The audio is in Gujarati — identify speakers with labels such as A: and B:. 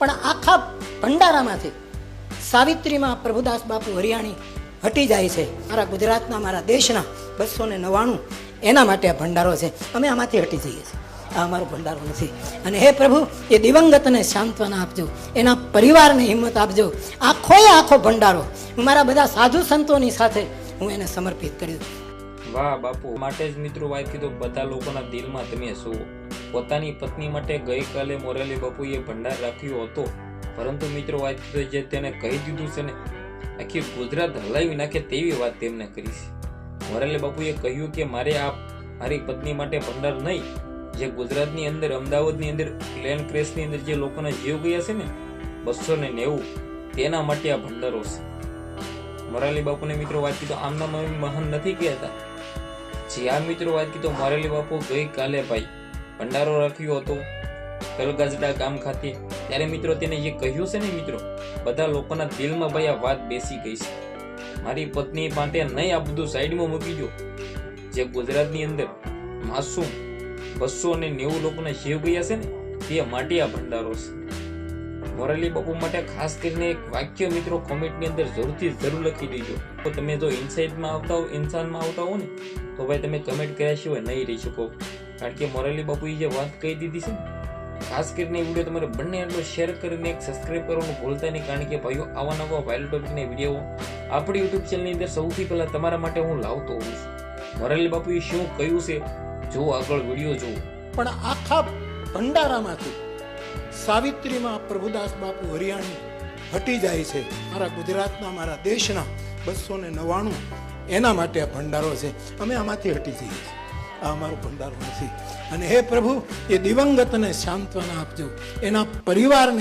A: પણ આખા ભંડારામાંથી સાવિત્રીમાં પ્રભુદાસ બાપુ હરિયાણી હટી જાય છે. મારા ગુજરાતના, મારા દેશના બસો ને નવ્વાણું એના માટે આ ભંડારો છે. અમે આમાંથી હટી જઈએ છીએ. આ અમારો ભંડારો નથી. અને હે પ્રભુ, એ દિવંગતને સાંત્વના આપજો. એના પરિવારને હિંમત આપજો. આખોએ આખો ભંડારો. મારા બધા સાધુ સંતોની સાથે હું એને સમર્પિત કર્યું
B: વાહ બાપુ, માટે જ મિત્રો વાત કીધું, બધા લોકોના દિલમાં તમે શું પોતાની પત્ની માટે ગઈકાલે મોરાલી બાપુએ ભંડાર રાખ્યો હતો. પરંતુ મિત્રો વાત જે તેને કહી દીધું છે ને, આખી ગુજરાત હલાવી નાખે તેવી વાત તેમને કરી છે. મોરાલી બાપુએ કહ્યું કે મારે આ મારી પત્ની માટે ભંડાર નહીં, જે ગુજરાતની અંદર, અમદાવાદની અંદર પ્લેન ક્રેશની અંદર જે લોકોના જીવ ગયા છે ને, બસો ને નેવું, તેના માટે આ ભંડારો છે. મોરાલી બાપુને મિત્રો વાત કીધો આમના મહાન નથી કહેતા. જે આ મિત્રો વાત કીધો, મોરાલી બાપુ ગઈકાલે ભાઈ ભંડારો રાખ્યો હતો કલગાજડા ગામ ખાતે. ત્યારે મિત્રો તેને જે કહ્યું છે ને મિત્રો, બધા લોકોના દિલમાં ભાઈ આ વાત બેસી ગઈ છે. મારી પત્ની માટે નહીં આ બધું સાઈડમાં મૂકી દો. જે ગુજરાતની અંદર માસૂમ બસો અને નેવું લોકોના જીવ ગયા છે ને, તે માટે આ ભંડારો છે. મોરાલી બાપુ માટે ખાસ કરીને એક વાક્ય મિત્રો કોમેન્ટની અંદર જરૂરથી જરૂર લખી દેજો. તો તમે જો ઇનસાઇડમાં આવતા હો ઇન્સાનમાં આવતા હો ને, તો ભાઈ તમે કમેન્ટ કર્યા સિવાય નહીં રહી શકો. કારણ કે મોરાલી બાપુએ જે વાત કહી દીધી છે ખાસ કરીને એ વીડિયો તમારે બંને એટલો શેર કરીને એક સબસ્ક્રાઇબ કરવાનું ભૂલતા નહીં, કારણ કે ભાઈઓ, આવા નવા વાયરલ ટોપિકના વીડિયો આપણી યુટ્યુબ ચેનલની અંદર સૌથી પહેલાં તમારા માટે હું લાવતો હોઉં છું. મોરાલી બાપુએ શું કહ્યું છે, જો આગળ વીડિયો જુઓ.
A: પણ આખા ભંડારામાંથી સાવિત્રીમાં પ્રભુદાસ બાપુ હરિયાણી હટી જાય છે. મારા ગુજરાતના, મારા દેશના બસો ને નવ્વાણું એના માટે આ ભંડારો છે. અમે આમાંથી હટી જઈએ. છીએ આ અમારો ભંડારો નથી. અને હે પ્રભુ એ દિવંગતને સાંત્વના આપજો. એના પરિવારને